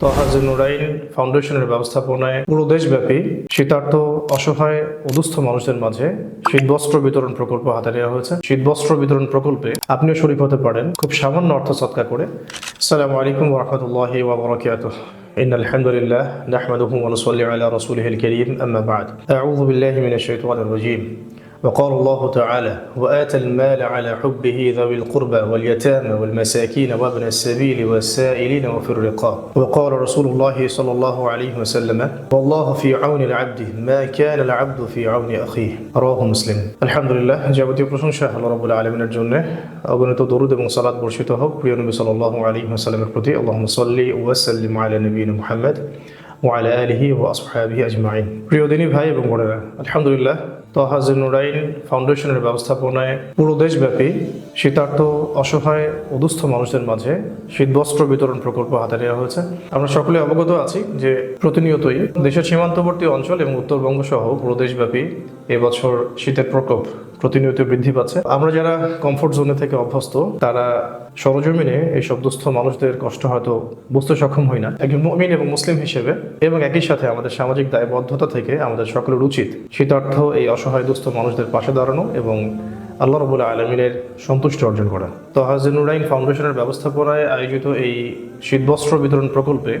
তহাজে নুরাইন ফাউন্ডেশনের ব্যবস্থাপনায় পুরো দেশব্যাপী শীতার্থ অসহায় অদুস্থ মানুষদের মাঝে শীতবস্ত্র বিতরণ প্রকল্প হাতে নেওয়া হয়েছে শীতবস্ত্র বিতরণ প্রকল্পে আপনিও শরীফ হতে পারেন খুব সামান্য অর্থ সৎকার করে আসসালামু আলাইকুম ওরহমতুল্লাহ ওবরাকাতুহ إن الحمد لله نحمده ونصلي على رسوله الكريم أما بعد أعوذ بالله من الشيطان الرجيم وقال الله تعالى وآتى المال على حبه ذوي القربى واليتامى والمساكين وابن السبيل والسائلين وفي الرقاب وقال رسول الله صلى الله عليه وسلم والله في عون العبد ما كان العبد في عون أخيه رواه مسلم الحمد لله যাবতীয় প্রশংসা আল্লাহ রাব্বুল আলামিনের জন্য অগণিত দরুদ এবং সালাত বর্ষিত হোক প্রিয় নবী সাল্লাল্লাহু আলাইহি ওয়াসাল্লামের প্রতি আল্লাহুম্মা সাল্লি ওয়া সাল্লিম আলা নবিয়িনা মুহাম্মদ ওয়ালা আলিহি ও আসহাবিহি আজমাইন। প্রিয় ভাই এবং বোনেরা, আলহামদুলিল্লাহ তহাজে নুরাইন ফাউন্ডেশনের ব্যবস্থাপনায় পুরো দেশব্যাপী শীতার্থ, অসহায়, অদুস্থ মানুষদের মাঝে শীতবস্ত্র বিতরণ প্রকল্প হাতে নেওয়া হয়েছে। আমরা সকলে অবগত আছি যে প্রতিনিয়তই দেশের সীমান্তবর্তী অঞ্চল এবং উত্তরবঙ্গ সহ পুরো দেশব্যাপী এবছর শীতের প্রকোপ প্রতিনিয়ত বৃদ্ধি পাচ্ছে। আমরা যারা কমফোর্ট জোনে থেকে অভ্যস্ত, তারা সরজমিনে এই সব দুস্থ মানুষদের কষ্ট হয়তো বুঝতে সক্ষম হই না। একজন মমিন এবং মুসলিম হিসেবে এবং একই সাথে আমাদের সামাজিক দায়বদ্ধতা থেকে আমাদের সকলের উচিত শীতার্থ এই অসহায় দুস্থ মানুষদের পাশে দাঁড়ানো এবং আল্লাহ রবুল্লা আলমিনের সন্তুষ্টি অর্জন করা। তো হাজিনুরাইন ফাউন্ডেশনের ব্যবস্থাপনায় আয়োজিত এই শীতবস্ত্র বিতরণ প্রকল্পে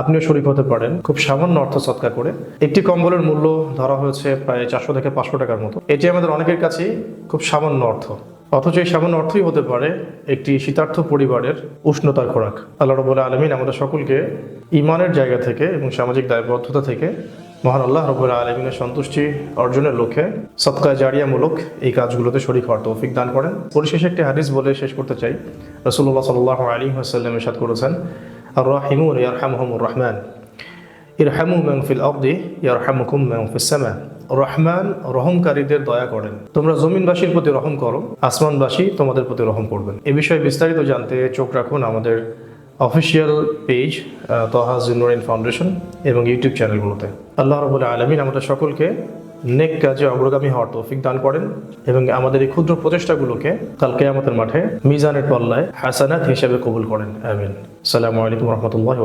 আপনিও শরীফ হতে পারেন। খুব সামান্য অর্থ সৎকার করে। একটি কম্বলের মূল্য ধরা হয়েছে প্রায় চারশো থেকে পাঁচশো টাকার মতো। এটি আমাদের অনেকের কাছেই খুব সামান্য অর্থ। অথচ এই সামান্য অর্থই হতে পারে একটি শীতার্থ পরিবারের উষ্ণতার খোরাক। আল্লাহ রবুল্লা আলমিন আমাদের সকলকে ইমানের জায়গা থেকে এবং সামাজিক দায়বদ্ধতা থেকে মহান আল্লাহ রবুল্লা আলমিনের সন্তুষ্টি অর্জনের লক্ষ্যে সৎকা জারিয়ামূলক এই কাজগুলোতে শরীক হওয়ার তৌফিক দান করেন। পরিশেষে একটি হাদিস বলে শেষ করতে চাই। রসুল্লাহ সাল্লাহ আলী হাসাল্লাম এসাদ করেছেন রাহিমুন ইয়ারহামহমুর রহমান ইরহামু মান ফিল আরদি ইয়ারহামুকুম মান ফিস সামা রহমান রহমকারীদের দয়া করেন। তোমরা জমিনবাসীর প্রতি রহম করো, আসমানবাসী তোমাদের প্রতি রহম করবেন। এ বিষয়ে বিস্তারিত জানতে চোখ রাখুন আমাদের official page Tahaj Nurain foundation এবং ইউটিউব চ্যানেলগুলোতে। আল্লাহ রবুল্লা আলমিন আমাদের সকলকে নেক কাজে অগ্রগামী হওয়ার তৌফিক দান করেন এবং আমাদের এই ক্ষুদ্র প্রচেষ্টাগুলোকে কালকে আমাদের মাঠে মিজানের পাল্লায় হাসানাত হিসেবে কবুল করেন। আমিন। সালামু আলাইকুম রহমতুল্লাহ